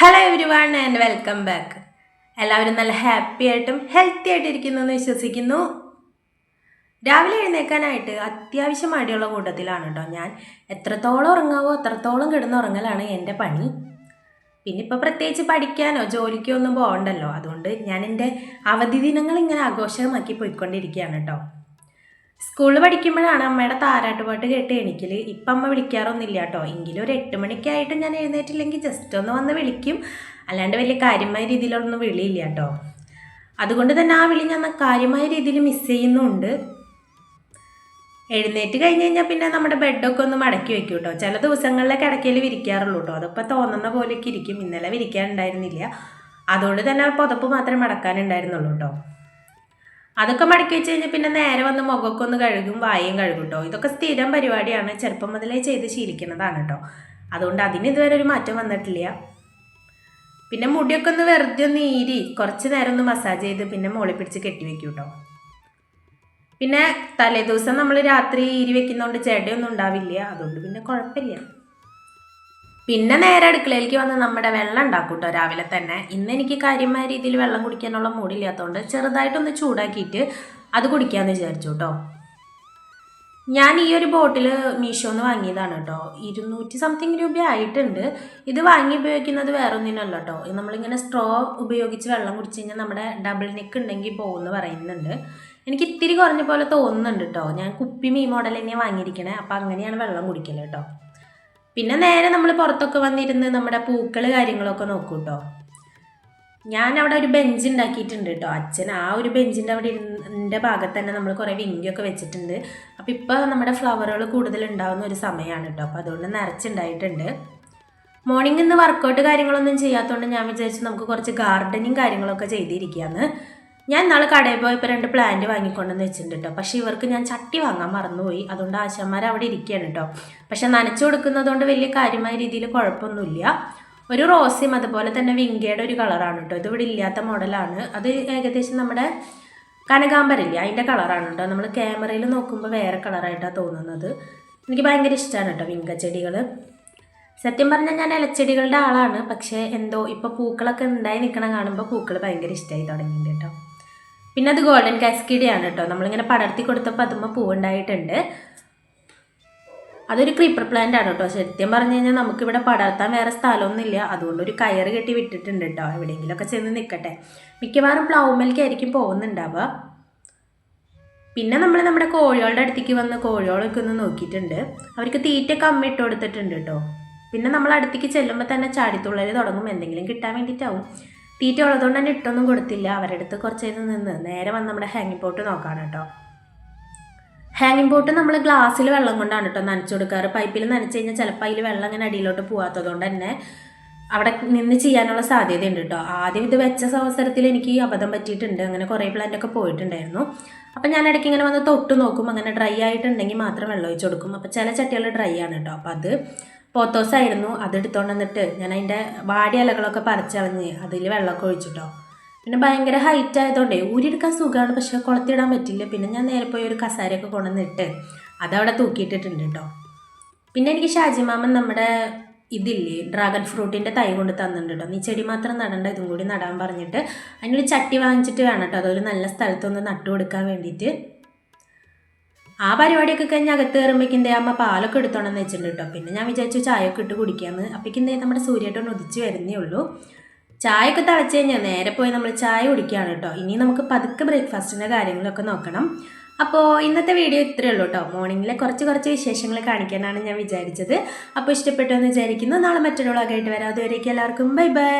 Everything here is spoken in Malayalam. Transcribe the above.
Hello everyone and welcome back എല്ലാവരും നല്ല ഹാപ്പി ആയിട്ടും ഹെൽത്തി ആയിട്ട് ഇരിക്കുന്നു എന്ന് വിശ്വസിക്കുന്നു. രാവിലെ എഴുന്നേക്കാനായിട്ട് അത്യാവശ്യം മടിയുള്ള കൂട്ടത്തിലാണ് കേട്ടോ ഞാൻ. എത്രത്തോളം ഉറങ്ങാവോ അത്രത്തോളം കിടന്നുറങ്ങലാണ് എന്റെ പണി. പിന്നെ ഇപ്പോൾ പ്രത്യേകിച്ച് പഠിക്കാനോ ജോലിക്കോ ഒന്നും പോകണ്ടല്ലോ. അതുകൊണ്ട് ഞാൻ എന്റെ അവധി ദിനങ്ങൾ ഇങ്ങനെ ആഘോഷമാക്കി പോയിക്കൊണ്ടിരിക്കുകയാണ് കേട്ടോ. സ്കൂളിൽ പഠിക്കുമ്പോഴാണ് അമ്മയുടെ താരാട്ടുപാട്ട് കേട്ട് എണീക്കൽ ഇപ്പം അമ്മ വിളിക്കാറൊന്നുമില്ല കേട്ടോ. എങ്കിലും ഒരു എട്ട് മണിക്കായിട്ട് ഞാൻ എഴുന്നേറ്റില്ലെങ്കിൽ ജസ്റ്റ് ഒന്ന് വന്ന് വിളിക്കും. അല്ലാണ്ട് വലിയ കാര്യമായ രീതിയിലൊന്നും വിളിയില്ല കേട്ടോ. അതുകൊണ്ട് തന്നെ ആ വിളി ഞാൻ കാര്യമായ രീതിയിൽ മിസ് ചെയ്യുന്നുണ്ട്. എഴുന്നേറ്റ് കഴിഞ്ഞ് കഴിഞ്ഞാൽ പിന്നെ നമ്മുടെ ബെഡൊക്കെ ഒന്ന് മടക്കി വെക്കും കേട്ടോ. ചില ദിവസങ്ങളിലൊക്കെ കിടക്കയിൽ വിരിക്കാറുള്ളൂ കേട്ടോ. അതിപ്പോൾ തോന്നുന്ന പോലെയൊക്കെ ഇരിക്കും. ഇന്നലെ വിരിക്കാനുണ്ടായിരുന്നില്ല. അതുകൊണ്ട് തന്നെ പുതപ്പ് മാത്രമേ മടക്കാനുണ്ടായിരുന്നുള്ളൂ കേട്ടോ. അതൊക്കെ മടക്കി വെച്ച് കഴിഞ്ഞാൽ പിന്നെ നേരെ വന്ന് മുഖമൊക്കെ ഒന്ന് കഴുകും വായും കഴുകും കേട്ടോ ഇതൊക്കെ സ്ഥിരം പരിപാടിയാണ്. ചെറുപ്പം മുതലേ ചെയ്ത് ശീലിക്കുന്നതാണ് കേട്ടോ അതുകൊണ്ട് അതിന് ഇതുവരെ ഒരു മാറ്റം വന്നിട്ടില്ല. പിന്നെ മുടിയൊക്കെ ഒന്ന് വെറുതെ ഒന്ന് ഈരി കുറച്ച് നേരം ഒന്ന് മസാജ് ചെയ്ത് പിന്നെ മുകളിൽ പിടിച്ച് കെട്ടിവെക്കും കേട്ടോ പിന്നെ തലേ ദിവസം നമ്മൾ രാത്രി ഈരി വെക്കുന്നതുകൊണ്ട് ചെടയൊന്നും ഉണ്ടാവില്ല. അതുകൊണ്ട് പിന്നെ കുഴപ്പമില്ല. പിന്നെ നേരെ അടുക്കളയിലേക്ക് വന്ന് നമ്മുടെ വെള്ളം ഉണ്ടാക്കും കേട്ടോ രാവിലെ തന്നെ. ഇന്ന് എനിക്ക് കാര്യമായ രീതിയിൽ വെള്ളം കുടിക്കാനുള്ള മൂടില്ലാത്തതുകൊണ്ട് ചെറുതായിട്ടൊന്ന് ചൂടാക്കിയിട്ട് അത് കുടിക്കാമെന്ന് വിചാരിച്ചു കേട്ടോ ഞാൻ ഈ ഒരു ബോട്ടിൽ മീഷോന്ന് വാങ്ങിയതാണ് കേട്ടോ ഇരുന്നൂറ്റി സംതിങ് രൂപ ആയിട്ടുണ്ട്. ഇത് വാങ്ങി ഉപയോഗിക്കുന്നത് വേറെ ഒന്നിനല്ല കേട്ടോ നമ്മളിങ്ങനെ സ്ട്രോ ഉപയോഗിച്ച് വെള്ളം കുടിച്ച് കഴിഞ്ഞാൽ നമ്മുടെ ഡബിൾ നെക്ക് ഉണ്ടെങ്കിൽ പോകുമെന്ന് പറയുന്നുണ്ട്. എനിക്ക് ഇത്തിരി കുറഞ്ഞ പോലെ തോന്നുന്നുണ്ട് കേട്ടോ ഞാൻ കുപ്പി മീ മോഡൽ തന്നെയാണ് വാങ്ങിയിരിക്കണേ. അപ്പോൾ അങ്ങനെയാണ് വെള്ളം കുടിക്കൽ കേട്ടോ പിന്നെ നേരെ നമ്മൾ പുറത്തൊക്കെ വന്നിരുന്ന് നമ്മുടെ പൂക്കൾ കാര്യങ്ങളൊക്കെ നോക്കും കേട്ടോ ഞാൻ അവിടെ ഒരു ബെഞ്ച് ഉണ്ടാക്കിയിട്ടുണ്ട് കേട്ടോ അച്ഛൻ ആ ഒരു ബെഞ്ചിന്റെ അവിടെ ഇരുന്നിന്റെ ഭാഗത്ത് തന്നെ നമ്മൾ കുറേ വിങ്കിയൊക്കെ വെച്ചിട്ടുണ്ട്. അപ്പോൾ ഇപ്പോൾ നമ്മുടെ ഫ്ലവറുകൾ കൂടുതൽ ഉണ്ടാകുന്ന ഒരു സമയമാണ് കേട്ടോ അപ്പോൾ അതുകൊണ്ട് നിറച്ചുണ്ടായിട്ടുണ്ട് മോർണിംഗ് ഇന്ന് വർക്കൗട്ട് കാര്യങ്ങളൊന്നും ചെയ്യാത്തതുകൊണ്ട് ഞാൻ വിചാരിച്ചു നമുക്ക് കുറച്ച് ഗാർഡനിങ് കാര്യങ്ങളൊക്കെ ചെയ്തിരിക്കുകയെന്ന് ഞാൻ നാളെ കടയിൽ പോയപ്പോൾ രണ്ട് പ്ലാന്റ് വാങ്ങിക്കൊണ്ടെന്ന് വെച്ചിട്ടുണ്ട് കേട്ടോ പക്ഷേ ഇവർക്ക് ഞാൻ ചട്ടി വാങ്ങാൻ മറന്നുപോയി. അതുകൊണ്ട് ആശാന്മാർ അവിടെ ഇരിക്കുകയാണ് കേട്ടോ പക്ഷെ നനച്ചു കൊടുക്കുന്നതുകൊണ്ട് വലിയ കാര്യമായ രീതിയിൽ കുഴപ്പമൊന്നുമില്ല. ഒരു റോസിയും അതുപോലെ തന്നെ വിങ്കയുടെ ഒരു കളറാണ് കേട്ടോ ഇതിവിടെ ഇല്ലാത്ത മോഡലാണ് അത് ഏകദേശം നമ്മുടെ കനകാമ്പരില്ല അതിന്റെ കളറാണ് കേട്ടോ നമ്മൾ ക്യാമറയിൽ നോക്കുമ്പോൾ വേറെ കളറായിട്ടാണ് തോന്നുന്നത്. എനിക്ക് ഭയങ്കര ഇഷ്ടമാണ് കേട്ടോ വിങ്ക ചെടികൾ സത്യം പറഞ്ഞാൽ ഞാൻ ഇലച്ചെടികളുടെ ആളാണ്. പക്ഷേ എന്തോ ഇപ്പോൾ പൂക്കളൊക്കെ ഉണ്ടായി നിൽക്കണം കാണുമ്പോൾ പൂക്കൾ ഭയങ്കര ഇഷ്ടമായി തുടങ്ങിയിട്ടുണ്ട് കേട്ടോ പിന്നെ അത് ഗോൾഡൻ കാസ്കിഡിയാണ് കേട്ടോ നമ്മളിങ്ങനെ പടർത്തി കൊടുത്തപ്പോൾ അതുമ്പോൾ പൂവുണ്ടായിട്ടുണ്ട്. അതൊരു ക്രീപ്പർ പ്ലാന്റ് ആണ് കേട്ടോ സത്യം പറഞ്ഞു കഴിഞ്ഞാൽ നമുക്കിവിടെ പടർത്താൻ വേറെ സ്ഥലമൊന്നുമില്ല. അതുകൊണ്ട് ഒരു കയറ് കെട്ടി വിട്ടിട്ടുണ്ട് കേട്ടോ എവിടെയെങ്കിലുമൊക്കെ ചെന്ന് നിൽക്കട്ടെ മിക്കവാറും പ്ലൗമേലേക്കായിരിക്കും പോകുന്നുണ്ടാവുക. പിന്നെ നമ്മൾ നമ്മുടെ കോഴികളുടെ അടുത്തേക്ക് വന്ന് കോഴികളൊക്കെ ഒന്ന് നോക്കിയിട്ടുണ്ട്. അവർക്ക് തീറ്റ കമ്മി ഇട്ട് കൊടുത്തിട്ടുണ്ട് കേട്ടോ പിന്നെ നമ്മൾ അടുത്തേക്ക് ചെല്ലുമ്പോൾ തന്നെ ചാടിത്തുള്ളൽ തുടങ്ങും. എന്തെങ്കിലും കിട്ടാൻ വേണ്ടിയിട്ടാവും തീറ്റ ഉള്ളതുകൊണ്ട് തന്നെ ഇട്ടൊന്നും കൊടുത്തില്ല. അവരുടെ അടുത്ത് കുറച്ച് നേരം നിന്ന് നേരെ വന്ന് നമ്മുടെ ഹാങ്ങിങ് പോട്ട് നോക്കാണ് കേട്ടോ. ഹാങ്ങിങ് പോട്ട് നമ്മൾ ഗ്ലാസ്സിൽ വെള്ളം കൊണ്ടാണ് കേട്ടോ നനച്ചു കൊടുക്കാറ്. പൈപ്പിൽ നനച്ചു കഴിഞ്ഞാൽ ചിലപ്പോൾ അതിൽ വെള്ളം ഇങ്ങനെ അടിയിലോട്ട് പോകാത്തതുകൊണ്ട് തന്നെ അവിടെ നിന്ന് ചെയ്യാനുള്ള സാധ്യതയുണ്ട് കേട്ടോ. ആദ്യം ഇത് വെച്ച അവസരത്തിൽ എനിക്ക് അബദ്ധം പറ്റിയിട്ടുണ്ട്. അങ്ങനെ കുറേ പ്ലാന്റൊക്കെ പോയിട്ടുണ്ടായിരുന്നു. അപ്പം ഞാൻ ഇടയ്ക്ക് ഇങ്ങനെ വന്ന് തൊട്ട് നോക്കും. അങ്ങനെ ഡ്രൈ ആയിട്ടുണ്ടെങ്കിൽ മാത്രം വെള്ളം ഒഴിച്ച് കൊടുക്കും. അപ്പോൾ ചില ചട്ടികൾ ഡ്രൈ ആണ് കേട്ടോ. അപ്പോൾ അത് പോത്തോസായിരുന്നു. അതെടുത്തോണ്ട് വന്നിട്ട് ഞാൻ അതിന്റെ വാടിയ ഇലകളൊക്കെ പറിച്ചളഞ്ഞ് അതിൽ വെള്ളമൊക്കെ ഒഴിച്ചിട്ടോ. പിന്നെ ഭയങ്കര ഹൈറ്റ് ആയതുകൊണ്ടേ ഊരിയെടുക്കാൻ സുഖമാണ് പക്ഷെ കുളത്തിടാൻ പറ്റില്ല. പിന്നെ ഞാൻ നേരെ പോയി ഒരു കസാരയൊക്കെ കൊണ്ടുവന്നിട്ട് അതവിടെ തൂക്കിയിട്ടിട്ടുണ്ട് കേട്ടോ പിന്നെ എനിക്ക് ഷാജിമാമൻ നമ്മുടെ ഇതില്ലേ ഡ്രാഗൺ ഫ്രൂട്ടിന്റെ തൈ കൊണ്ട് തന്നിട്ടുണ്ട് കേട്ടോ നീ ചെടി മാത്രം നടണ്ട ഇതും കൂടി നടാൻ പറഞ്ഞിട്ട്. അതിനൊരു ചട്ടി വാങ്ങിച്ചിട്ട് വേണം കേട്ടോ അതൊരു നല്ല സ്ഥലത്തൊന്ന് നട്ടു കൊടുക്കാൻ വേണ്ടിയിട്ട്. ആ പരിപാടിയൊക്കെ കഴിഞ്ഞ് അകത്ത് കയറുമ്പോഴേക്കും എന്തേ അമ്മ പാലൊക്കെ എടുത്തോണെന്ന് വെച്ചിട്ടുണ്ട് പിന്നെ ഞാൻ വിചാരിച്ചു ചായയൊക്കെ ഇട്ട് കുടിക്കാമെന്ന് അപ്പോഴേക്കും നമ്മുടെ സൂര്യേട്ടൻ ഉദിച്ച് വരുന്നേ ഉള്ളൂ. ചായയൊക്കെ തിളച്ച് കഴിഞ്ഞാൽ നേരെ പോയി നമ്മൾ ചായ കുടിക്കുകയാണ് കേട്ടോ ഇനി നമുക്ക് പതുക്കെ ബ്രേക്ക്ഫാസ്റ്റിന്റെ കാര്യങ്ങളൊക്കെ നോക്കണം. അപ്പോൾ ഇന്നത്തെ വീഡിയോ ഇത്രയേ ഉള്ളൂ കേട്ടോ മോർണിംഗിലെ കുറച്ച് കുറച്ച് വിശേഷങ്ങൾ കാണിക്കാനാണ് ഞാൻ വിചാരിച്ചത്. അപ്പോൾ ഇഷ്ടപ്പെട്ടു എന്ന് വിചാരിക്കുന്നു. നാളെ മറ്റൊരു വ്ളോഗായിട്ട് വരാം. അതുവരേക്കും എല്ലാവർക്കും ബൈ ബൈ.